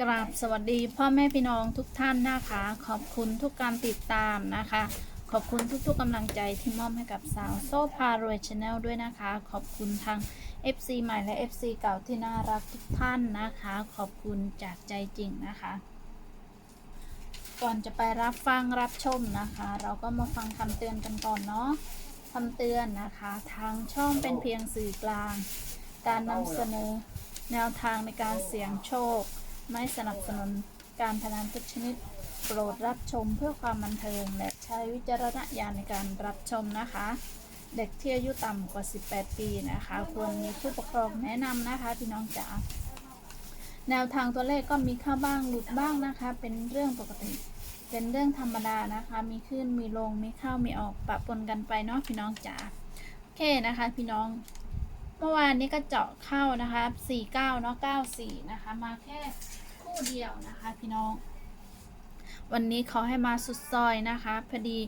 กราบสวัสดีพ่อแม่พี่น้องทุกท่านนะคะ ขอบคุณทุกการติดตามนะคะ ขอบคุณทุกๆกำลังใจที่มอบให้กับสาวโซพารวยชาแนลด้วยนะคะ ขอบคุณทาง FC ใหม่และ FC เก่าที่น่ารักทุกท่านนะคะ ขอบคุณจากใจจริงนะคะ ก่อนจะไปรับฟังรับชมนะคะ เราก็มาฟังคำเตือนกันก่อนเนาะคำเตือนนะคะ ทางช่องเป็นเพียงสื่อกลาง การนำเสนอแนวทางในการเสี่ยงโชค ไม่สนับสนุนการพนันทุกชนิด โปรดรับชมเพื่อความบันเทิง และใช้วิจารณญาณในการรับชมนะคะ เด็กที่อายุต่ำกว่า 18 ปีนะคะ ควรมีผู้ปกครองแนะนำนะคะพี่น้องจ๋าแนวทางตัวเลขก็มีเข้าบ้างหลุดบ้างนะคะ เป็นเรื่องปกติ เป็นเรื่องธรรมดานะคะ มีขึ้นมีลงมีเข้ามีออกปะปนกันไปเนาะพี่น้องจ๋าโอเคนะคะ พี่น้อง เมื่อวานนี้ก็เจาะเข้านะคะ49เก้าเนาะ94นะคะ มาแค่คู่เดียวนะคะ พี่น้อง วันนี้เขาให้มาสุดซอยนะคะพอดี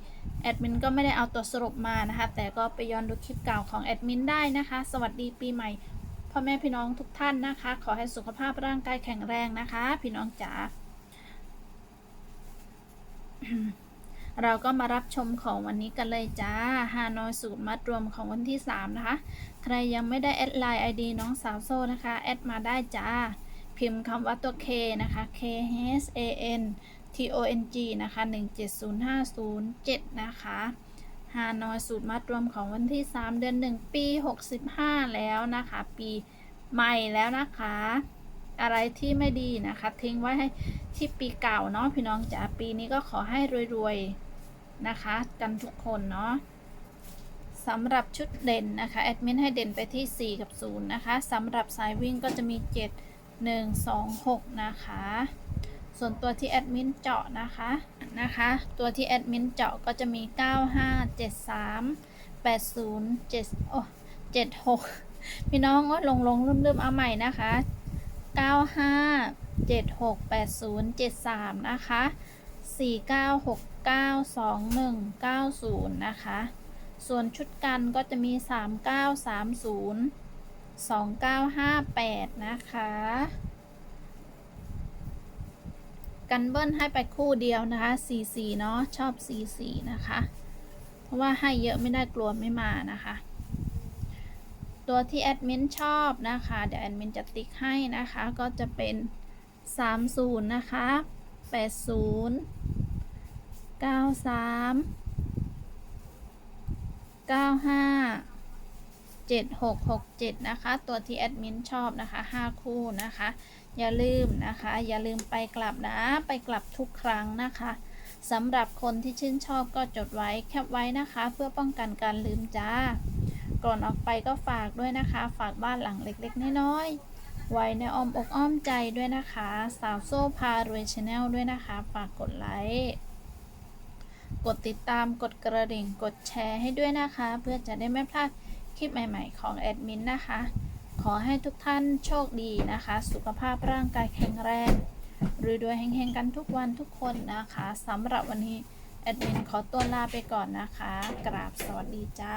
แอดมินก็ไม่ได้เอาตัวสรุปมานะคะ แต่ก็ไปย้อนดูคลิปเก่าของแอดมินได้นะคะ สวัสดีปีใหม่พ่อแม่พี่น้องทุกท่านนะคะ ขอให้สุขภาพร่างกายแข็งแรงนะคะ พี่น้องจ๋า เราก็มารับชมของวันนี้กันเลยจ้าฮานอยสูตรมัดรวมของวันที่ 3 นะคะ ใครยังไม่ได้แอดไลน์ ID น้องสาวโซ่นะคะ แอดมาได้จ้า พิมพ์คำว่าตัว K นะคะ K H A N T O N G นะคะ 170507 นะคะฮานอยสูตรมัดรวมของวันที่ 3 เดือน 1 ปี 65 แล้วนะคะ ปีใหม่แล้วนะคะ อะไรที่ไม่ดีนะคะ ทิ้งไว้ให้ที่ปีเก่าเนาะพี่น้องจ๋าปีนี้ก็ขอให้รวยๆนะคะกันทุกคนเนาะสำหรับชุดเด่นนะคะแอดมินให้เด่นไปที่ 4 กับ 0 นะคะสำหรับสายวิ่งก็จะมี 7 1 2 6 นะคะ ส่วนตัวที่แอดมินเจาะนะคะนะคะ ตัวที่แอดมินเจาะก็จะมี 9 5 7 3 8 0 7โอ้7 6 พี่น้องว่าลงลงลืมๆเอาใหม่นะคะ 95 76 80 73 นะคะ 49 69 21 90 นะคะ ส่วนชุดกันก็จะมี 39 30 2958 นะคะ กันเบิ้ลให้ไปคู่เดียวนะคะ 44 เนาะชอบ 44 นะคะ เพราะว่าให้เยอะไม่ได้กลัวไม่มานะคะ ตัวที่แอดมินชอบนะคะ เดี๋ยวแอดมินจะติ๊กให้นะคะ ก็จะเป็น 30 นะคะ 80 93 95 7667 นะคะ ตัวที่แอดมินชอบนะคะ 5 คู่นะคะ อย่าลืมนะคะ อย่าลืมไปกลับนะ ไปกลับทุกครั้งนะคะสำหรับคนที่ชื่นชอบก็จดไว้แคปไว้นะคะ เพื่อป้องกันการลืมจ้า ก่อนออกไปก็ฝากด้วยนะคะ ฝากบ้านหลังเล็กๆน้อยๆไว้ในอ้อมอกอ้อมใจด้วยนะคะ สาวโซ่พารวยชาแนลด้วยนะคะ ฝากกดไลค์กดติดตามกดกระดิ่งกดแชร์ให้ด้วยนะคะ เพื่อจะได้ไม่พลาดคลิปใหม่ๆของแอดมินนะคะ ขอให้ทุกท่านโชคดีนะคะ สุขภาพร่างกายแข็งแรงรวยๆเฮงๆกันทุกวันทุกคนนะคะสำหรับวันนี้แอดมินขอตัวลาไปก่อนนะคะ กราบสวัสดีจ้า